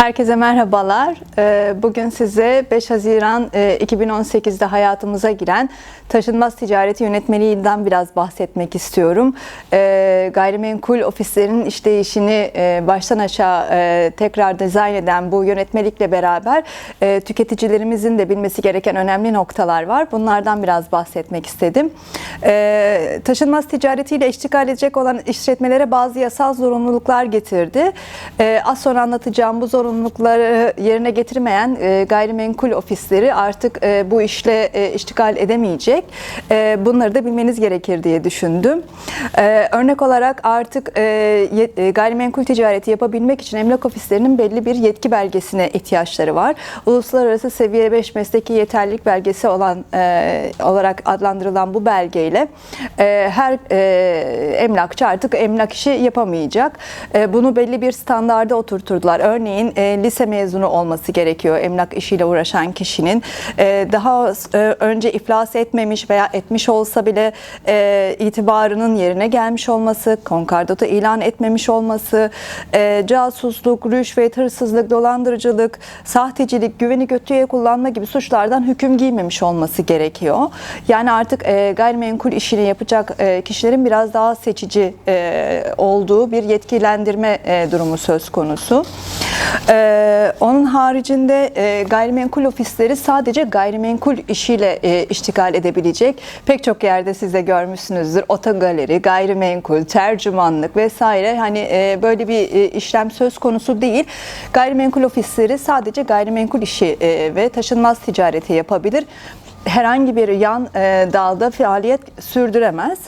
Herkese merhabalar. Ee, Bugün size 5 Haziran e, 2018'de hayatımıza giren taşınmaz ticareti yönetmeliğinden biraz bahsetmek istiyorum. Ee, Gayrimenkul ofislerin işleyişini e, baştan aşağı e, tekrar dizayn eden bu yönetmelikle beraber e, tüketicilerimizin de bilmesi gereken önemli noktalar var. Bunlardan biraz bahsetmek istedim. Ee, Taşınmaz ticaretiyle iştigal edecek olan işletmelere bazı yasal zorunluluklar getirdi. Az sonra anlatacağım bu zorunlulukları yerine getirmeyen e, gayrimenkul ofisleri artık e, bu işle e, iştigal edemeyecek. E, Bunları da bilmeniz gerekir diye düşündüm. Örnek olarak artık gayrimenkul ticareti yapabilmek için emlak ofislerinin belli bir yetki belgesine ihtiyaçları var. Uluslararası seviye 5 mesleki yeterlilik belgesi olan olarak adlandırılan bu belgeyle her emlakçı artık emlak işi yapamayacak. Bunu belli bir standarda oturturdular. Örneğin e, lise mezunu olması gerekiyor emlak işiyle uğraşan kişinin. E, daha e, önce iflas etmemiş veya etmiş olsa bile e, itibarının yerine gelmiş olması, konkordato ilan etmemiş olması, e, casusluk, rüşvet, hırsızlık, dolandırıcılık, sahtecilik, güveni kötüye kullanma gibi suçlardan hüküm giymemiş olması gerekiyor. Yani artık e, gayrimenkul işini yapacak e, kişilerin biraz daha seçici e, olduğu bir yetkilendirme e, durumu söz konusu. E, onun haricinde e, gayrimenkul ofisleri sadece gayrimenkul işiyle e, iştigal edebilecek. Pek çok yerde siz de görmüşsünüzdür. Otogaleri, gayrimenkul, tercümanlık vesaire hani e, böyle bir e, işlem söz konusu değil. Gayrimenkul ofisleri sadece gayrimenkul işi e, ve taşınmaz ticareti yapabilir herhangi bir yan e, dalda faaliyet sürdüremez.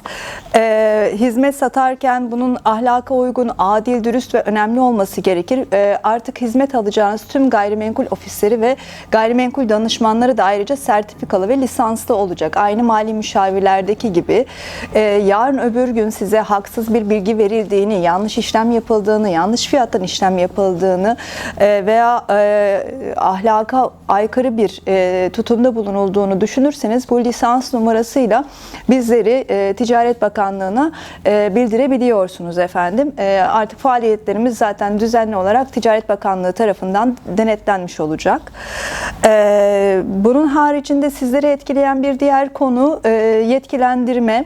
E, hizmet satarken bunun ahlaka uygun, adil, dürüst ve önemli olması gerekir. E, artık hizmet alacağınız tüm gayrimenkul ofisleri ve gayrimenkul danışmanları da ayrıca sertifikalı ve lisanslı olacak. Aynı mali müşavirlerdeki gibi e, yarın öbür gün size haksız bir bilgi verildiğini, yanlış işlem yapıldığını, yanlış fiyattan işlem yapıldığını e, veya e, ahlaka aykırı bir e, tutumda bulunulduğunu düşünürseniz bu lisans numarasıyla bizleri e, Ticaret Bakanlığı'na e, bildirebiliyorsunuz efendim. E, artık faaliyetlerimiz zaten düzenli olarak Ticaret Bakanlığı tarafından denetlenmiş olacak. E, bunun haricinde sizleri etkileyen bir diğer konu e, yetkilendirme.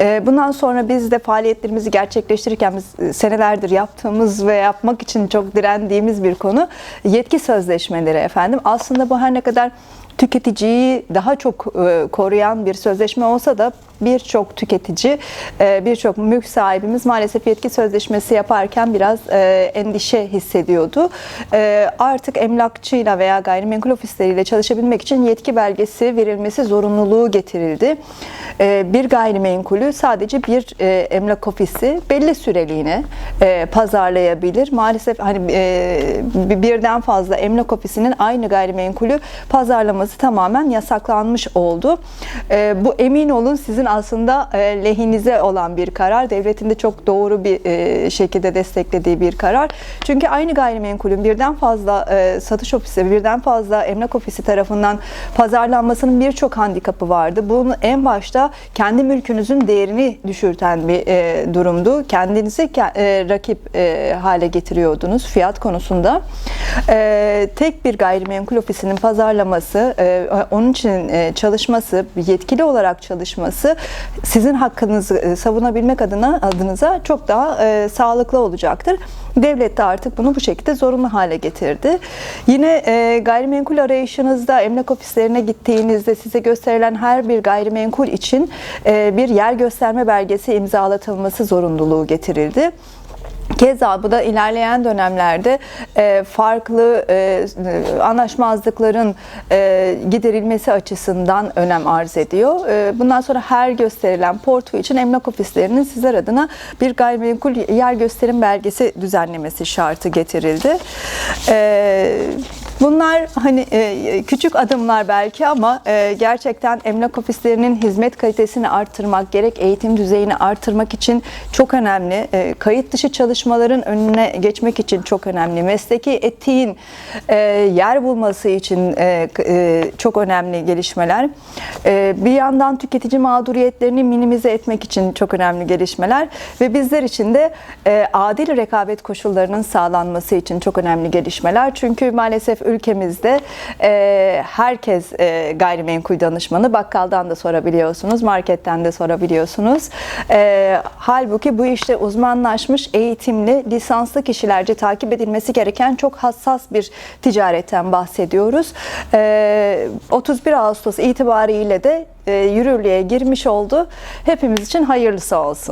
E, bundan sonra biz de faaliyetlerimizi gerçekleştirirken biz e, senelerdir yaptığımız ve yapmak için çok direndiğimiz bir konu yetki sözleşmeleri efendim. Aslında bu her ne kadar tüketiciyi daha çok e, koruyan bir sözleşme olsa da birçok tüketici, e, birçok mülk sahibimiz maalesef yetki sözleşmesi yaparken biraz e, endişe hissediyordu. Artık emlakçıyla veya gayrimenkul ofisleriyle çalışabilmek için yetki belgesi verilmesi zorunluluğu getirildi. Bir gayrimenkulü sadece bir emlak ofisi belli süreliğine pazarlayabilir. Maalesef hani birden fazla emlak ofisinin aynı gayrimenkulü pazarlaması tamamen yasaklanmış oldu. E, Bu emin olun sizin aslında e, lehinize olan bir karar. Devletin de çok doğru bir e, şekilde desteklediği bir karar. Çünkü aynı gayrimenkulün birden fazla e, satış ofisi, birden fazla emlak ofisi tarafından pazarlanmasının birçok handikapı vardı. Bunun en başta kendi mülkünüzün değerini düşürten bir e, durumdu. Kendinizi ke- e, rakip e, hale getiriyordunuz fiyat konusunda. E, tek bir gayrimenkul ofisinin pazarlaması, e, onun için e, çalışması, yetkili olarak çalışması sizin hakkınızı e, savunabilmek adına adınıza çok daha e, sağlıklı olacaktır. Devlet de artık bunu bu şekilde zorunlu hale getirdi. Yine e, gayrimenkul arayışınızda emlak ofislerine gittiğinizde size gösterilen her bir gayrimenkul için e, bir yer gösterme belgesi imzalatılması zorunluluğu getirildi. Keza bu da ilerleyen dönemlerde e, farklı e, anlaşmazlıkların e, giderilmesi açısından önem arz ediyor. E, bundan sonra her gösterilen portföy için emlak ofislerinin sizler adına bir gayrimenkul yer gösterim belgesi düzenlemesi şartı getirildi. E, Bunlar hani e, küçük adımlar belki ama e, gerçekten emlak ofislerinin hizmet kalitesini arttırmak, gerek eğitim düzeyini arttırmak için çok önemli. E, Kayıt dışı çalışmaların önüne geçmek için çok önemli. Mesleki etiğin e, yer bulması için e, e, çok önemli gelişmeler. E, Bir yandan tüketici mağduriyetlerini minimize etmek için çok önemli gelişmeler ve bizler için de e, adil rekabet koşullarının sağlanması için çok önemli gelişmeler. Çünkü maalesef ülkemizde e, herkes e, gayrimenkul danışmanı. Bakkaldan da sorabiliyorsunuz, marketten de sorabiliyorsunuz. E, halbuki bu işte uzmanlaşmış, eğitimli, lisanslı kişilerce takip edilmesi gereken çok hassas bir ticaretten bahsediyoruz. E, 31 Ağustos itibariyle de e, yürürlüğe girmiş oldu. Hepimiz için hayırlısı olsun.